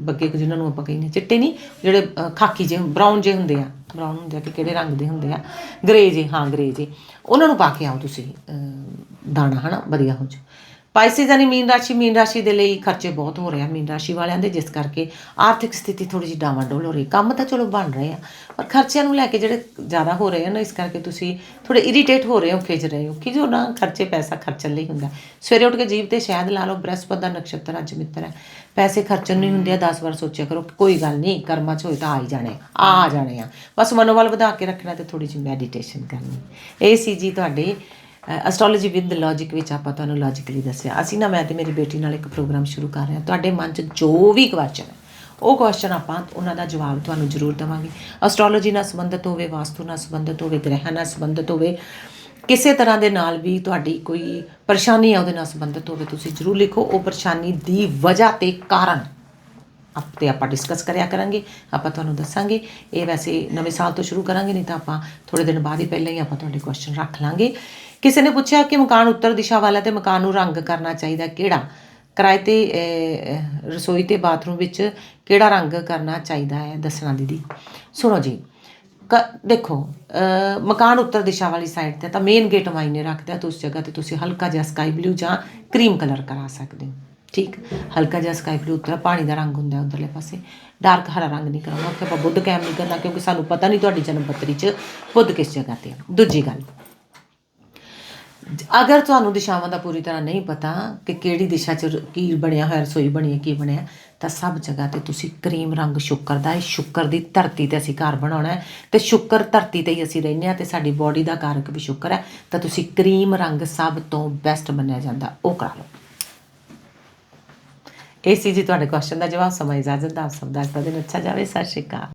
ਬੱਗੇ ਕੁ ਜਿਹਨਾਂ ਨੂੰ ਆਪਾਂ ਕਹਿੰਦੇ ਚਿੱਟੇ ਨਹੀਂ ਜਿਹੜੇ ਖਾਕੀ ਜੇ ਬਰਾਊਨ ਜੇ ਹੁੰਦੇ ਆ। ਬਰਾਊਨ ਹੁੰਦੇ ਆ ਕਿ ਕਿਹੜੇ ਰੰਗ ਦੇ ਹੁੰਦੇ ਆ। ਗ੍ਰੇ ਜੇ ਹਾਂ ਗ੍ਰੇ ਜੇ ਉਹਨਾਂ ਨੂੰ ਪਾ ਕੇ ਆਓ ਤੁਸੀਂ ਅ, ਦਾਣਾ ਹਨਾ ਵਧੀਆ ਹੋ ਜਾ ਪਾਈਸਿਸ ਯਾਨੀ ਮੀਨ ਰਾਸ਼ੀ ਮੀਨ ਰਾਸ਼ੀ ਦੇ ਲਈ ਖਰਚੇ ਬਹੁਤ ਹੋ ਰਹੇ ਆ ਮੀਨ ਰਾਸ਼ੀ ਵਾਲਿਆਂ ਦੇ, ਜਿਸ ਕਰਕੇ ਆਰਥਿਕ ਸਥਿਤੀ ਥੋੜੀ ਜਿਹੀ ਡਾਵਾਂਡੋਲ ਹੋ ਰਹੀ। ਕੰਮ ਤਾਂ ਚਲੋ ਬਣ ਰਹੇ ਆ, ਪਰ ਖਰਚਿਆਂ ਨੂੰ ਲੈ ਕੇ ਜਿਹੜੇ ਜ਼ਿਆਦਾ ਹੋ ਰਹੇ ਆ ਨਾ, ਇਸ ਕਰਕੇ ਤੁਸੀਂ ਥੋੜੇ ਇਰੀਟੇਟ ਹੋ ਰਹੇ ਹੋ ਖਿਜ ਰਹੇ ਹੋ ਕਿ ਜੋ ਨਾ ਖਰਚੇ, ਪੈਸਾ ਖਰਚਣ ਲਈ ਹੁੰਦਾ। ਸਵੇਰੇ ਉੱਠ ਕੇ ਜੀਭ ਤੇ ਸ਼ਹਿਦ ਲਾ ਲਓ, ਬ੍ਰਹਸਪਤ ਦਾ ਨਕਸ਼ਤਰ ਅੱਜ ਮਿੱਤਰ ਹੈ। ਪੈਸੇ ਖਰਚਣ ਨਹੀਂ ਹੁੰਦੇ ਆ 10 ਵਾਰ ਸੋਚਿਆ ਕਰੋ, ਕੋਈ ਗੱਲ ਨਹੀਂ, ਕਰਮਾਂ 'ਚ ਹੋਏ ਤਾਂ ਆ ਹੀ ਜਾਣੇ ਆ ਆ ਜਾਣੇ ਆ। ਬਸ ਮਨੋਬਲ ਵਧਾ ਕੇ ਰੱਖਣਾ ਤੇ ਥੋੜੀ ਜਿਹੀ ਮੈਡੀਟੇਸ਼ਨ ਕਰਨੀ। ਇਹ ਸੀ ਜੀ ਤੁਹਾਡੇ ਐਸਟ੍ਰੋਲੋਜੀ ਵਿਦ ਲੌਜੀਕ ਵਿੱਚ ਆਪਾਂ ਤੁਹਾਨੂੰ ਲੌਜੀਕਲੀ ਦੱਸਿਆ। ਅਸੀਂ ਨਾ, ਮੈਂ ਤੇ ਮੇਰੀ ਬੇਟੀ ਨਾਲ ਇੱਕ ਪ੍ਰੋਗਰਾਮ ਸ਼ੁਰੂ ਕਰ ਰਹੇ ਹਾਂ। ਤੁਹਾਡੇ ਮਨ 'ਚ ਜੋ ਵੀ ਕੁਐਸਚਨ ਹੈ, ਉਹ ਕੁਐਸਚਨ ਆਪਾਂ ਉਹਨਾਂ ਦਾ ਜਵਾਬ ਤੁਹਾਨੂੰ ਜ਼ਰੂਰ ਦੇਵਾਂਗੇ। ਐਸਟ੍ਰੋਲੋਜੀ ਨਾਲ ਸੰਬੰਧਿਤ ਹੋਵੇ, ਵਾਸਤੂ ਨਾਲ ਸੰਬੰਧਿਤ ਹੋਵੇ, ਗ੍ਰਹਿਾਂ ਨਾਲ ਸੰਬੰਧਿਤ ਹੋਵੇ, ਕਿਸੇ ਤਰ੍ਹਾਂ ਦੇ ਨਾਲ ਵੀ ਤੁਹਾਡੀ ਕੋਈ ਪਰੇਸ਼ਾਨੀ ਆ, ਉਹਦੇ ਨਾਲ ਸੰਬੰਧਿਤ ਹੋਵੇ, ਤੁਸੀਂ ਜ਼ਰੂਰ ਲਿਖੋ। ਉਹ ਪਰੇਸ਼ਾਨੀ ਦੀ ਵਜ੍ਹਾ ਤੇ ਕਾਰਨ ਆਪ ਆਪਾਂ ਡਿਸਕਸ ਕਰਿਆ ਕਰਾਂਗੇ, ਆਪਾਂ ਤੁਹਾਨੂੰ ਦੱਸਾਂਗੇ, ਇਹ ਵੈਸੇ ਨਵੇਂ ਸਾਲ ਤੋਂ ਸ਼ੁਰੂ ਕਰਾਂਗੇ, ਨਹੀਂ ਤਾਂ ਆਪਾਂ ਥੋੜੇ ਦਿਨ ਬਾਅਦ ਹੀ ਪਹਿਲਾਂ ਹੀ ਆਪਾਂ ਤੁਹਾਡੇ ਕੁਐਸਚਨ ਰੱਖ ਲਾਂਗੇ। ਕਿਸੇ ਨੇ ਪੁੱਛਿਆ ਕਿ ਮਕਾਨ ਉੱਤਰ ਦਿਸ਼ਾ ਵਾਲਾ ਤੇ ਮਕਾਨ ਨੂੰ ਰੰਗ ਕਰਨਾ ਚਾਹੀਦਾ ਕਿਹੜਾ? ਕਿਰਾਏ ਤੇ ਰਸੋਈ ਤੇ ਬਾਥਰੂਮ ਵਿੱਚ ਕਿਹੜਾ ਰੰਗ ਕਰਨਾ ਚਾਹੀਦਾ ਹੈ? ਦੱਸਣਾ ਦੀਦੀ। ਸੁਣੋ ਜੀ, ਕ- ਦੇਖੋ ਮਕਾਨ ਉੱਤਰ ਦਿਸ਼ਾ ਵਾਲੀ ਸਾਈਡ ਤੇ ਤਾਂ ਮੇਨ ਗੇਟ ਮਾਇਨੇ ਰੱਖਦਾ ਤਾਂ ਉਸ ਜਗ੍ਹਾ ਤੇ ਤੁਸੀਂ ਹਲਕਾ ਜਿਹਾ ਸਕਾਈ ਬਲੂ ਜਾਂ ਕਰੀਮ ਕਲਰ ਕਰਾ ਸਕਦੇ ਹੋ। ਠੀਕ, ਹਲਕਾ ਜਿਹਾ ਸਕਾਈ ਬਲੂ ਉੱਤਰ ਪਾਣੀ ਦਾ ਰੰਗ ਹੁੰਦਾ ਉਧਰਲੇ ਪਾਸੇ। ਡਾਰਕ ਹਰਾ ਰੰਗ ਨਹੀਂ ਕਰਾਉਣਾ ਉੱਥੇ ਆਪਾਂ ਬੁੱਧ ਕਾਇਮ ਨਹੀਂ ਕਰਨਾ, ਕਿਉਂਕਿ ਸਾਨੂੰ ਪਤਾ ਨਹੀਂ ਤੁਹਾਡੀ ਜਨਮ ਪੱਤਰੀ 'ਚ ਬੁੱਧ ਕਿਸ ਜਗ੍ਹਾ ਤੇ ਹੈ ਦੂਜੀ ਗੱਲ, ਅਗਰ ਤੁਹਾਨੂੰ ਦਿਸ਼ਾਵਾਂ ਦਾ ਪੂਰੀ ਤਰ੍ਹਾਂ ਨਹੀਂ ਪਤਾ ਕਿ ਕਿਹੜੀ ਦਿਸ਼ਾ 'ਚ ਕੀ ਬਣਿਆ ਹੋਇਆ, ਰਸੋਈ ਬਣੀ ਹੈ, ਕੀ ਬਣਿਆ, ਤਾਂ ਸਭ ਜਗ੍ਹਾ ਤੇ ਤੁਸੀਂ ਕਰੀਮ ਰੰਗ ਸ਼ੁੱਕਰ ਦਾ ਹੈ। ਸ਼ੁੱਕਰ ਦੀ ਧਰਤੀ ਤੇ ਅਸੀਂ ਘਰ ਬਣਾਉਣਾ ਹੈ ਤੇ ਸ਼ੁੱਕਰ ਧਰਤੀ ਤੇ ਹੀ ਅਸੀਂ ਰਹਿੰਦੇ ਹਾਂ ਤੇ ਸਾਡੀ ਬਾਡੀ ਦਾ ਕਾਰਕ ਵੀ ਸ਼ੁੱਕਰ ਹੈ, ਤਾਂ ਤੁਸੀਂ ਕਰੀਮ ਰੰਗ ਸਭ ਤੋਂ ਬੈਸਟ ਮੰਨਿਆ ਜਾਂਦਾ, ਉਹ ਕਰਾ ਲਓ। ਇਹ ਸੀ ਜੀ ਤੁਹਾਡੇ ਕੁਐਸਚਨ ਦਾ ਜਵਾਬ ਸਮਾਂ ਇਜਾਜ਼ਤ ਦਾ ਆਪ ਸਭ ਦਾ। ਅੱਜ ਦਿਨ ਅੱਛਾ ਜਾਵੇ ਸਤਿ ਸ਼੍ਰੀ ਅਕਾਲ।